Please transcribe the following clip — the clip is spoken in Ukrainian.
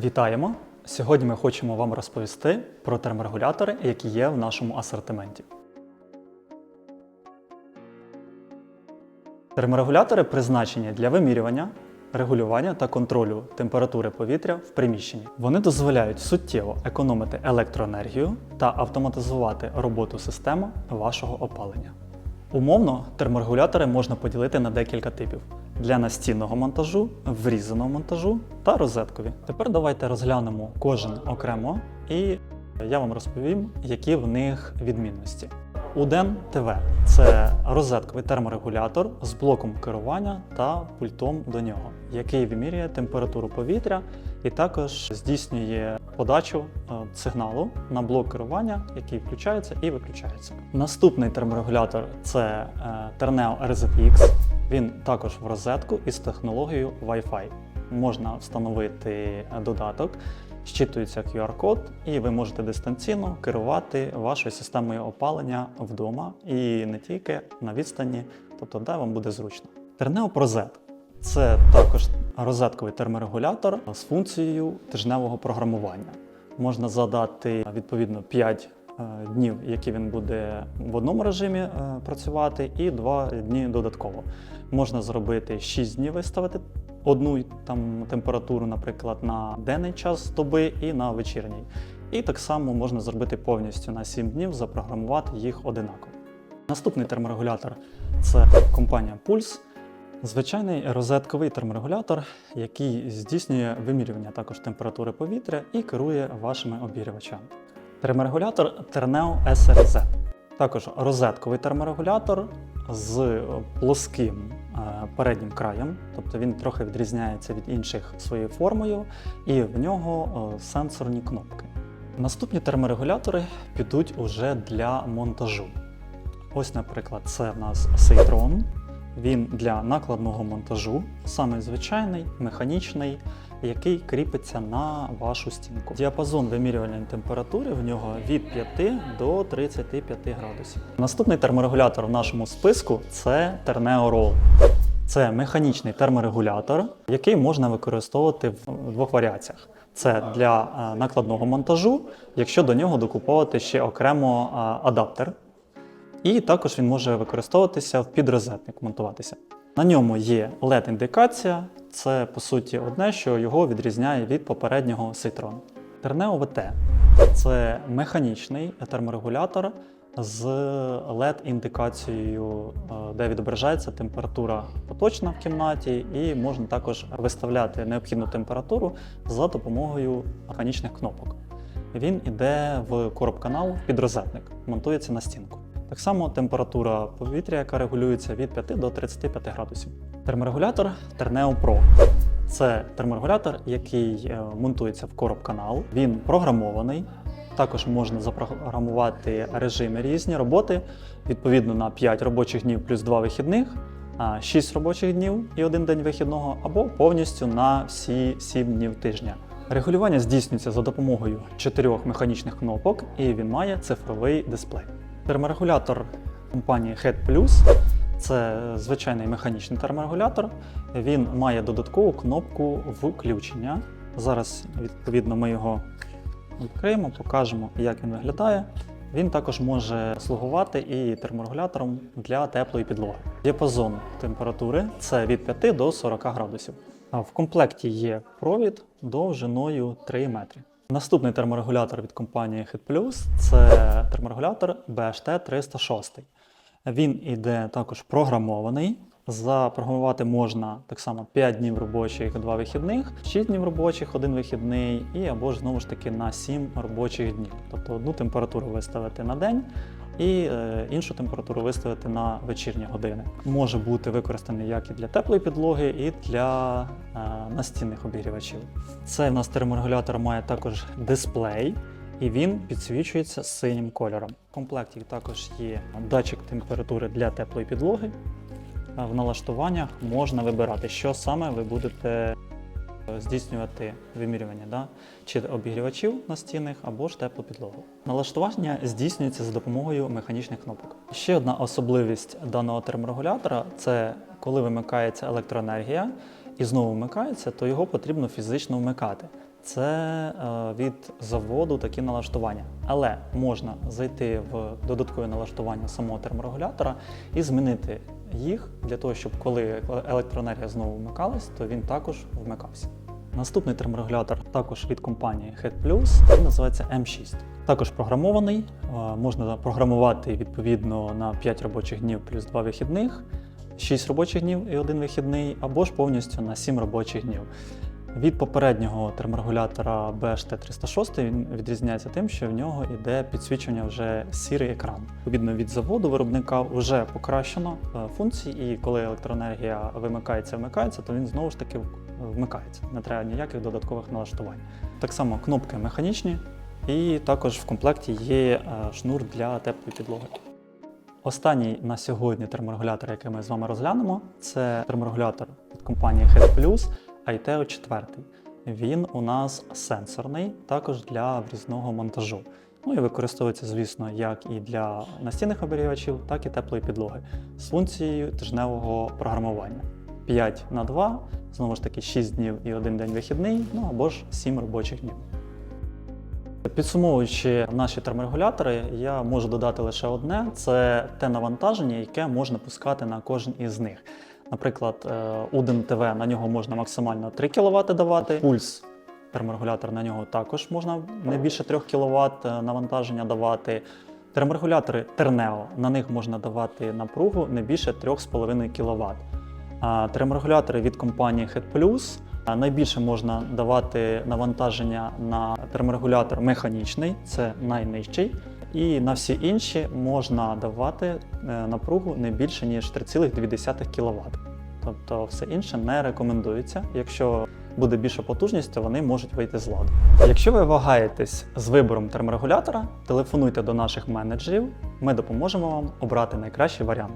Вітаємо! Сьогодні ми хочемо вам розповісти про терморегулятори, які є в нашому асортименті. Терморегулятори призначені для вимірювання, регулювання та контролю температури повітря в приміщенні. Вони дозволяють суттєво економити електроенергію та автоматизувати роботу системи вашого опалення. Умовно, терморегулятори можна поділити на декілька типів: для настінного монтажу, врізаного монтажу та розеткові. Тепер давайте розглянемо кожен окремо і я вам розповім, які в них відмінності. Уден ТВ це розетковий терморегулятор з блоком керування та пультом до нього, який вимірює температуру повітря і також здійснює подачу е, сигналу на блок керування, який включається і виключається. Наступний терморегулятор це е, Terneo RZX. Він також в розетку із технологією Wi-Fi. Можна встановити додаток, щитується QR-код, і ви можете дистанційно керувати вашою системою опалення вдома і не тільки на відстані, тобто де вам буде зручно. Terneo ProZ – це також розетковий терморегулятор з функцією тижневого програмування. Можна задати відповідно 5 е, днів, які він буде в одному режимі е, працювати, і 2 дні додатково. Можна зробити 6 днів виставити одну там температуру, наприклад, на денний час доби і на вечірній. І так само можна зробити повністю на 7 днів, запрограмувати їх одинаково. Наступний терморегулятор це компанія Pulse. Звичайний розетковий терморегулятор, який здійснює вимірювання також температури повітря і керує вашими обігрівачами. Терморегулятор Terneo SRZ. Також розетковий терморегулятор з плоским е, переднім краєм, тобто він трохи відрізняється від інших своєю формою, і в нього е, сенсорні кнопки. Наступні терморегулятори підуть уже для монтажу. Ось, наприклад, це в нас Seitron. Він для накладного монтажу, саме звичайний, механічний, який кріпиться на вашу стінку. Діапазон вимірювальної температури в нього від 5 до 35 градусів. Наступний терморегулятор в нашому списку це Terneo Roll. Це механічний терморегулятор, який можна використовувати в двох варіаціях. Це для е, накладного монтажу, якщо до нього докуповувати ще окремо е, адаптер. І також він може використовуватися в підрозетник, монтуватися. На ньому є LED-індикація, це по суті одне, що його відрізняє від попереднього Citroen. Terneo VT – це механічний терморегулятор з LED-індикацією, е, де відображається температура поточна в кімнаті, і можна також виставляти необхідну температуру за допомогою механічних кнопок. Він іде в короб-канал під розетник, монтується на стінку. Так само температура повітря, яка регулюється від 5 до 35 градусів. Терморегулятор Terneo Pro. Це терморегулятор, який е, монтується в короб-канал. Він програмований. Також можна запрограмувати режими різні роботи відповідно на 5 робочих днів плюс 2 вихідних, 6 робочих днів і один день вихідного, або повністю на всі 7 днів тижня. Регулювання здійснюється за допомогою чотирьох механічних кнопок, і він має цифровий дисплей. Терморегулятор компанії Head Plus це звичайний механічний терморегулятор. Він має додаткову кнопку включення. Зараз, відповідно, ми його відкриємо, покажемо, як він виглядає. Він також може слугувати і терморегулятором для теплої підлоги. Діапазон температури це від 5 до 40 градусів. В комплекті є провід довжиною 3 метри. Наступний терморегулятор від компанії HeatPlus – це терморегулятор BHT 306. Він іде також програмований. Запрограмувати можна так само 5 днів робочих, 2 вихідних, 6 днів робочих, 1 вихідний, і або ж знову ж таки на 7 робочих днів. Тобто одну температуру виставити на день і е, іншу температуру виставити на вечірні години. Може бути використаний як і для теплої підлоги, і для е, настінних обігрівачів. Цей в нас терморегулятор має також дисплей. І він підсвічується синім кольором. В комплекті також є датчик температури для теплої підлоги. В налаштуваннях можна вибирати, що саме ви будете здійснювати вимірювання, да? чи обігрівачів настінних або ж теплу підлогу. Налаштування здійснюється за допомогою механічних кнопок. Ще одна особливість даного терморегулятора це коли вимикається електроенергія і знову вмикається, то його потрібно фізично вмикати. це е, від заводу такі налаштування. Але можна зайти в додаткові налаштування самого терморегулятора і змінити їх для того, щоб коли електроенергія знову вмикалась, то він також вмикався. Наступний терморегулятор також від компанії Head Plus, він називається M6. Також програмований, е, можна програмувати відповідно на 5 робочих днів плюс 2 вихідних, 6 робочих днів і один вихідний, або ж повністю на 7 робочих днів. Від попереднього терморегулятора BHT306 він відрізняється тим, що в нього йде підсвічування вже сірий екран. Відповідно від заводу виробника вже покращено е, функції, і коли електроенергія вимикається, вмикається, то він знову ж таки вмикається. Не треба ніяких додаткових налаштувань. Так само кнопки механічні, і також в комплекті є е, шнур для теплої підлоги. Останній на сьогодні терморегулятор, який ми з вами розглянемо, це терморегулятор від компанії Head Plus ITEO 4. Він у нас сенсорний, також для врізного монтажу. Ну і використовується, звісно, як і для настінних оберігачів, так і теплої підлоги з функцією тижневого програмування. 5 на 2, знову ж таки 6 днів і один день вихідний, ну або ж 7 робочих днів. Підсумовуючи наші терморегулятори, я можу додати лише одне: це те навантаження, яке можна пускати на кожен із них. Наприклад, Уден ТВ на нього можна максимально 3 кВт давати, пульс терморегулятор на нього також можна не більше 3 кВт навантаження давати. Терморегулятори Тернео на них можна давати напругу не більше 3,5 кВт. Терморегулятори від компанії а найбільше можна давати навантаження на терморегулятор механічний, це найнижчий. І на всі інші можна давати е, напругу не більше ніж 3,2 кВт. Тобто все інше не рекомендується. Якщо буде більша потужність, то вони можуть вийти з ладу. Якщо ви вагаєтесь з вибором терморегулятора, телефонуйте до наших менеджерів, ми допоможемо вам обрати найкращий варіант.